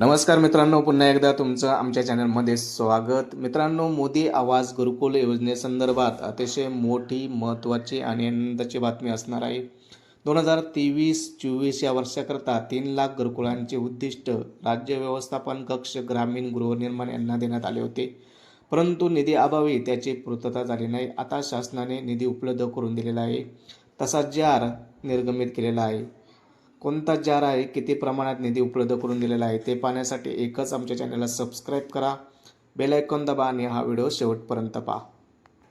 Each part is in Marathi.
नमस्कार मित्रांनो पुन्हा एकदा तुमचं आमच्या चॅनलमध्ये स्वागत. मित्रांनो मोदी आवाज गुरुकुल योजनेसंदर्भात अतिशय मोठी महत्त्वाची आणि आनंदाची बातमी असणार आहे. दोन हजार तेवीस चोवीस या वर्षाकरता तीन लाख गुरुकुलांचे उद्दिष्ट राज्य व्यवस्थापन कक्ष ग्रामीण गृहनिर्माण यांना देण्यात आले होते. परंतु निधी अभावी त्याची पूर्तता झाली नाही. आता शासनाने निधी उपलब्ध करून दिलेला आहे. तसा जार निर्गमित केलेला आहे. कोणता जार आहे किती प्रमाणात निधी उपलब्ध करून दिलेला आहे ते पाहण्यासाठी एकच आमच्या चॅनलला सबस्क्राईब करा. बेल आयकॉन दबा आणि हा व्हिडिओ शेवटपर्यंत पहा.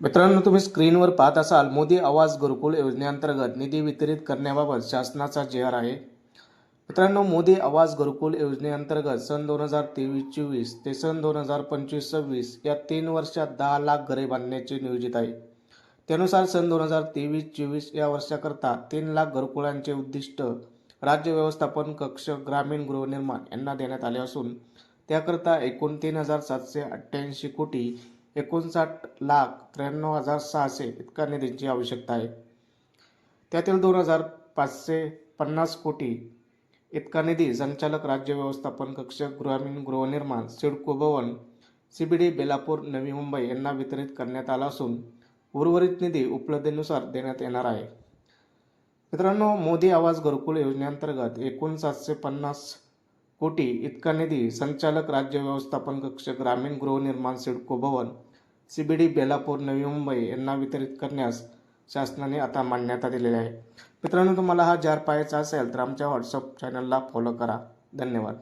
मित्रांनो तुम्ही स्क्रीनवर पाहत असाल मोदी आवाज गुरुकुल योजनेअंतर्गत निधी वितरित करण्याबाबत शासनाचा जे आर आहे. मित्रांनो मोदी आवाज गुरुकुल योजनेअंतर्गत सन दोन हजार तेवीस चोवीस ते सन दोन हजार पंचवीस सव्वीस या तीन वर्षात दहा लाख घरे बांधण्याचे नियोजित आहे. त्यानुसार सन दोन हजार तेवीस चोवीस या वर्षाकरता तीन लाख घरकुलांचे उद्दिष्ट राज्य व्यवस्थापन कक्ष ग्रामीण गृहनिर्माण यांना देण्यात आले असून त्याकरता एकूण तीन हजार सातशे अठ्ठ्याऐंशी कोटी एकोणसाठ लाख त्र्याण्णव हजार सहाशे इतका निधीची आवश्यकता आहे. त्यातील दोन हजार पाचशे पन्नास कोटी इतका निधी संचालक राज्य व्यवस्थापन कक्ष ग्रामीण गृहनिर्माण सिडको भवन सीबीडी बेलापूर नवी मुंबई यांना वितरित करण्यात आला असून उर्वरित निधी उपलब्धीनुसार देण्यात येणार आहे. मित्रांनो मोदी आवाज घरकुल योजनेअंतर्गत एकूण सातशे पन्नास कोटी इतका निधी संचालक राज्य व्यवस्थापन कक्ष ग्रामीण गृहनिर्माण सिडको भवन सीबीडी बेलापूर नवी मुंबई यांना वितरित करण्यास शासनाने आता मान्यता दिलेली आहे. मित्रांनो तुम्हाला हा जार पाहायचा असेल तर आमच्या व्हॉट्सअप चॅनलला फॉलो करा. धन्यवाद.